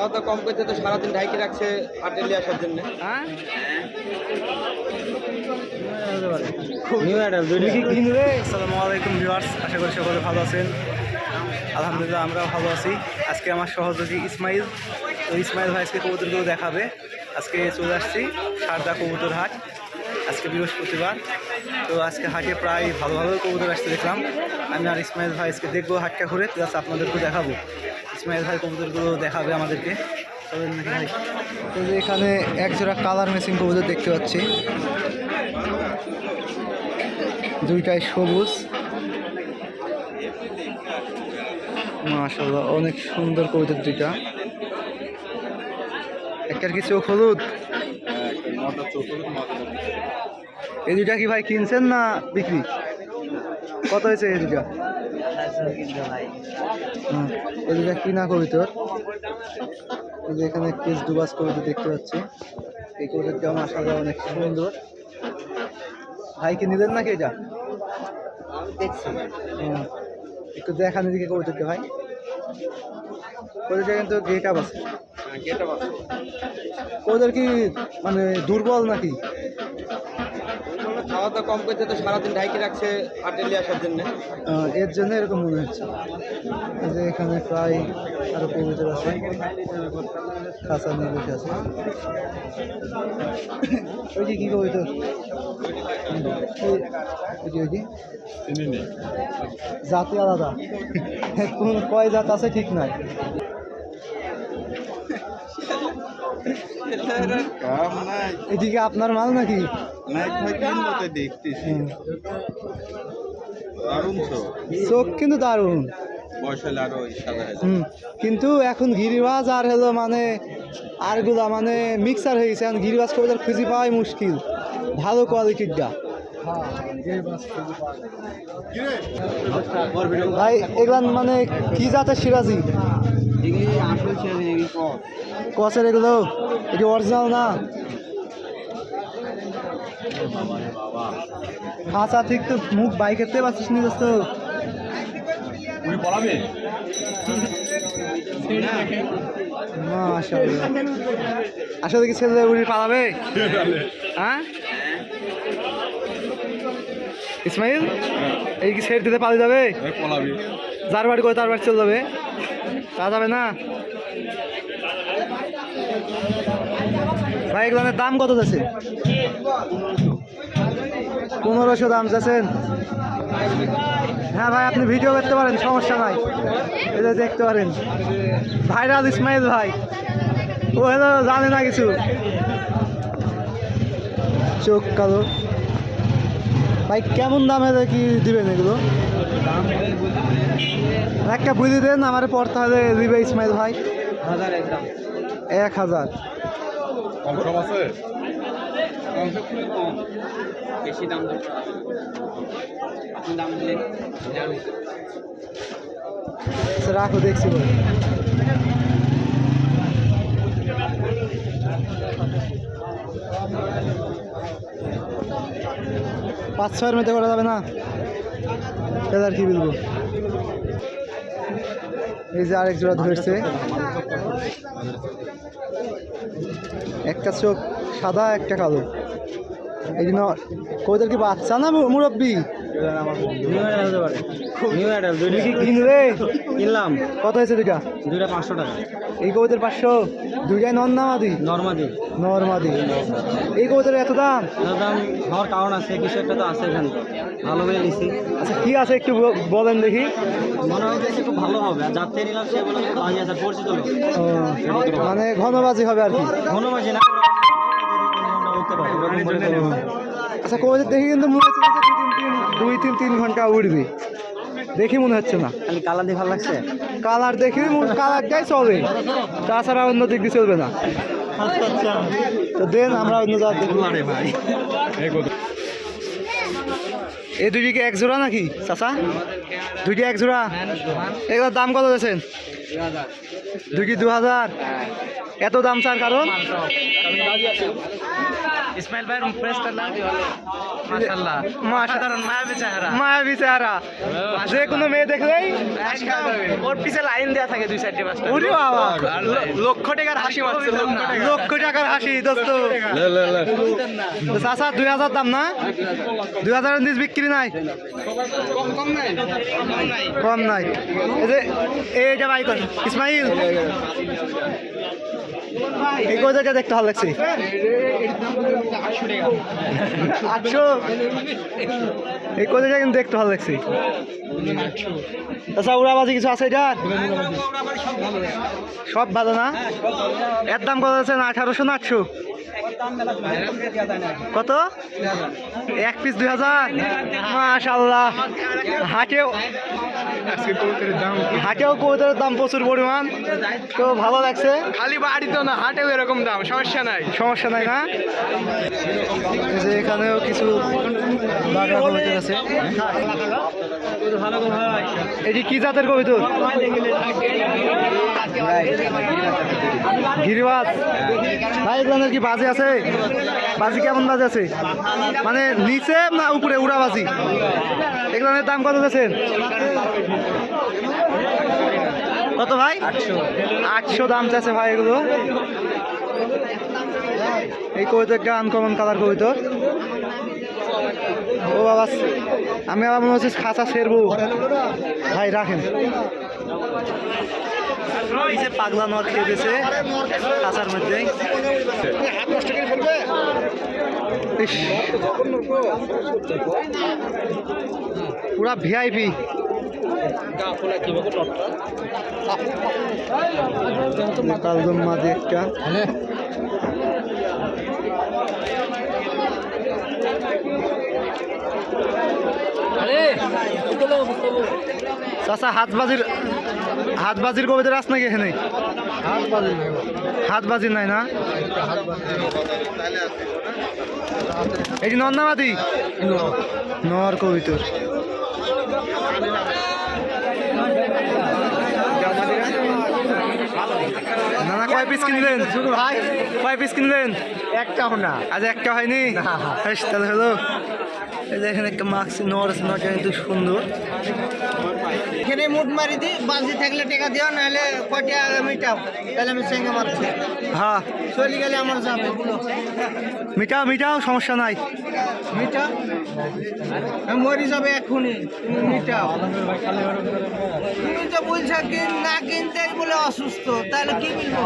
খাওয়া দাওয়া কম করছে তো সারাদিন ঢাইকে রাখছে নিয়ে আসার জন্য। হ্যাঁ? আসসালামু আলাইকুম ভিউয়ার্স আশা করি সকলে ভালো আছেন। আলহামদুলিল্লাহ আমরাও ভালো আছি। আজকে আমার সহযোগী ইসমাইল। তো ইসমাইল ভাই আজকে কবুতরগুলো দেখাবে। আজকে চলে আসছি সারদা কবুতর হাট। আজকে বৃহস্পতিবার। তো আজকে হাটে প্রায় ভালো ভালো কবুতর আসতে দেখলাম। আমি আর ইসমাইল ভাই আজকে দেখব হাটটা ঘুরে প্লাস আপনাদেরকেও দেখাবো। ইসমাইল ভাই কবুতরগুলো দেখাবে আমাদেরকে। তো এখানে এক জোড়া কালার মেশিন কবুতর দেখতে পাচ্ছি। দুইটাই সবুজ। মাশাল্লাহ অনেক সুন্দর কবুতর দুইটা। একটার এই দুইটা কি ভাই কিনছেন না বিক্রি? কত হয়েছে এই দুইটা? হুম, এই দুইটা কিনা কবিতর এই যে এখানে কেস ডুবাস কবিতা দেখতে পাচ্ছি। এই কবিতাটা মাসাল্লাহ অনেক সুন্দর। ভাই কি নিলেন নাকি এটা? দেখছি। হুম। একটু দেখান এদিকে কবুতরটা ভাই। কবুতরটা কিন্তু গেট আপ আছে। কবুতর কি মানে দুর্বল নাকি? খাওয়া দাওয়া কম করছে তো সারাদিন ঢাইকে রাখছে হাটে আসার জন্য। এর জন্য এরকম মনে হচ্ছে। যে এখানে প্রায় আরও কবুতর আছে। খাঁচা নিয়ে বসে আছে। ওই যে কি কবুতর ওই- ওই যে ওই যে। জাতি আলাদা। কোন কয় জাত আছে ঠিক নাই কাম নাই এদিকে আপনার মাল নাকি? দেখতেছি। চোখ কিন্তু দারুণ। হয়ে কিন্তু এখন গিরিবাজ আর হলো মানে আরগুলা মানে মিক্সার হয়ে গেছে। এখন গিরিবাজ কবুতর খুঁজে পাওয়াই মুশকিল। ভালো কোয়ালিটিরটা ভাই এগুলান মানে কি জাতের সিরাজি? কসের এগুলো? এটি অরিজিনাল না? আচ্ছা ঠিক তো মুখ বাইকের তে পাচ্ছিস নি দোস্ত। মাশাআল্লাহ। আসলে কি ছেলে উড়ি পালাবে? হ্যাঁ? ইসমাইল এই কি ছেড়ে দিতে পালা যাবে? যার বাড়ি করে তার বাড়ি চলে যাবে। তা যাবে না? ভাই এগুলোর দাম কত যাচ্ছে? পনেরোশো দাম যাচ্ছেন। হ্যাঁ ভাই, আপনি ভিডিও করতে পারেন, সমস্যা নাই। এটা দেখতে পারেন। ভাইরাল ইসমাইল ভাই। ও জানে না কিছু। চোখ কালো। ভাই কেমন দামে কি দিবেন এগুলো? একটা বুঝে দেন আমার পড়তে হবে দিবে ইসমাইল ভাই। এক হাজার। বেশি দাম দাম দিলে আচ্ছা, রাখো দেখছি বল পাঁচ ছয়ের মধ্যে করা যাবে না। এবার কি বলব? এই যে আরেক জোড়া ধরেছে। একটা চোখ সাদা, একটা কালো। এই জন্য কবিতার কি বাচ্চা না মুরব্বি? নিউ অ্যাডাল তুমি কি কিনবে কিনলাম কত হয়েছে দুইটা দুইটা পাঁচশো টাকা এই কবুতর পাঁচশো দুইটাই নন নামাদি নর্মাদি নর্মাদি এই কবুতরের এত দাম দাম হওয়ার কারণ আছে কিছু একটা তো আছে এখানে ভালো করে নিছি আচ্ছা কি আছে একটু বলেন দেখি মনে হয় যে খুব ভালো হবে আর নিলাম সে বলে পরিচিত মানে ঘনবাজি হবে আর কি ধন্যবাদ না আচ্ছা কবুতর দেখি কিন্তু মনে হচ্ছে দুই তিন তিন দুই তিন তিন ঘণ্টা উঠবে। দেখি মনে হচ্ছে না। খালি কালার দিয়ে ভালো লাগছে? কালার দেখি কালারটাই চলে। তাছাড়া অন্য দিক দিয়ে চলবে না। তো দেন আমরা অন্য জাত দেখব ভাই এই দুটি কি এক জোড়া নাকি চাচা? দুইটি এক জোড়া? এগুলোর দাম কত দিয়েছেন? দুই কি দু হাজার এত দাম চার কারণ? ইসমাইল ভাইয়ের ফ্রেশটা না মাশাআল্লাহ। মাসাধারণ মায়াবী চেহারা। মায়াবী চেহারা। যে কোনো মেয়ে দেখলেই ওর পিছে লাইন দেয়া থাকে দুই চারটে পাঁচটা উরি বাবা। লক্ষ টাকার হাসি মারছে লক্ষ টাকার। হাসি দোস্ত। লে লে লে। তো চাচা দুই হাজার দাম না? দুই হাজারের নিচ বিক্রি নাই? কম নাই। কম নাই কম নাই এই যে এইটা বাই কর ইসমাইল এই কোথাটা দেখতে ভালো লাগছে? আটশো? এই কোথাটা কিন্তু দেখতে ভালো লাগছে আচ্ছা উড়াবাজি কিছু আছে এটার সব ভালো না? এর দাম কত আছে না? আঠারোশো না আটশো? কত? এক পিস দুই হাজার? মাশাল্লাহ হাটেও হাটেও কবুতরের দাম প্রচুর পরিমাণ। তো ভালো লাগছে? খালি বাড়ি তো না হাটেও এরকম দাম সমস্যা নাই। সমস্যা নাই না? যে এখানেও কিছু বাগড়া কবিতর আছে। এটি কি জাতের কবিতর? গিরিবাজ ভাই এগুলোর কি বাজে আছে? বাজি কেমন বাজে আছে? মানে নিচে না উপরে? উড়া বাজি। এগুলোর দাম কত দিয়েছেন কত ভাই? আটশো দাম চাচ্ছে ভাই এগুলো। এই কবিতাটা আনকমন কালার কবিতর ও বাবা, আমি আবার মনে হচ্ছে খাঁচা সেরবো ভাই, রাখেন। এই যে পাগলা নর খেয়ে দিয়েছে খাঁচার মধ্যে। পুরা ভিআইপি কালদম মাঝে একটা। চাচা হাতবাজির হাতবাজির কবিতার আস নাকি এখানে? হাতবাজির নাই না? এই যে নন্দাবাদী নর কবিতর। না না কয় পিস কিনলেন? ভাই কয় পিস কিনলেন? একটাও না। আজ একটা হয়নি? তাহলে হলো। এই যে এখানে একটা মাক্স নর আছে কিন্তু সুন্দর। এখানে মুট মারি দিই বাজি থাকলে টাকা দিও নাহলে আগে মিটাও। তাহলে আমি সঙ্গে মারছি। হ্যাঁ। চলে গেলে আমার যাবে। মিটাও মিটাও সমস্যা নাই। মিটাও? আমি মরি যাবে এক্ষুনি তুমি মিটাও। তুমি তো বলছো কি না কিনতে বলে অসুস্থ। তাহলে কি বলব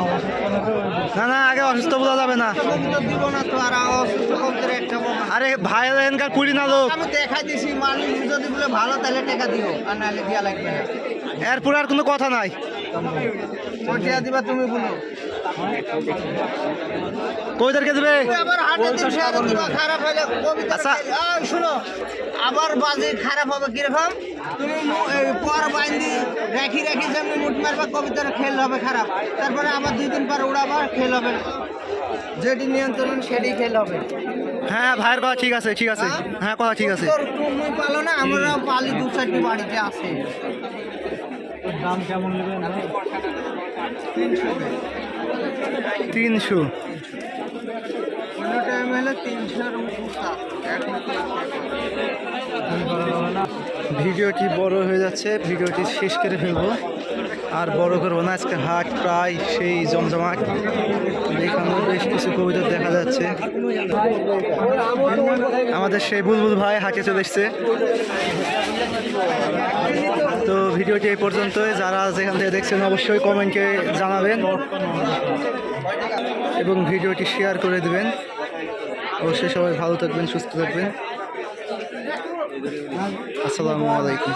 না না আগে অসুস্থ বোঝা যাবে না। দিব না তো আর অসুস্থ করতে একটা। আরে ভাই এখানকার কুড়ি না লোক। আমি দেখাই দিছি মানুষ যদি বলে ভালো তাহলে টাকা দিও আর নাহলে দিয়া লাগবে না। এরপর আর কোনো কথা নাই। দিবা তুমি বলো। দিন শেয়ারে দিবা? খারাপ হলে কবিতা আচ্ছা। শুনো আবার বাজে খারাপ হবে কীরকম? তুমি পর বাইন্দি রাখি রাখি যেমনি মুঠ মারবা কবিতার খেল হবে খারাপ। তারপরে আবার দুই দিন পর উড়াবার খেল হবে যেটি নিয়ন্ত্রণ সেটি খেল হবে। হ্যাঁ ভাইয়ের কথা ঠিক আছে ঠিক আছে। হ্যাঁ? কথা ঠিক আছে। তুমি পালো না আমরা পালি দু চারটি বাড়িতে আছে। তিনশো অন্য টাইম হলে তিনশোর ভিডিওটি বড় হয়ে যাচ্ছে? ভিডিওটি শেষ করে ফেলব। আর বড় করব না আজকে হাট প্রায় সেই জমজমাট। এখানেও বেশ কিছু কবিতা দেখা যাচ্ছে। আমাদের সেই বুলবুল ভাই হাটে চলে এসছে। ভিডিওটি এই পর্যন্ত যারা যেখান থেকে দেখছেন, অবশ্যই কমেন্টে জানাবেন এবং ভিডিওটি শেয়ার করে দেবেন। অবশ্যই সবাই ভালো থাকবেন, সুস্থ থাকবেন। আসসালামু আলাইকুম।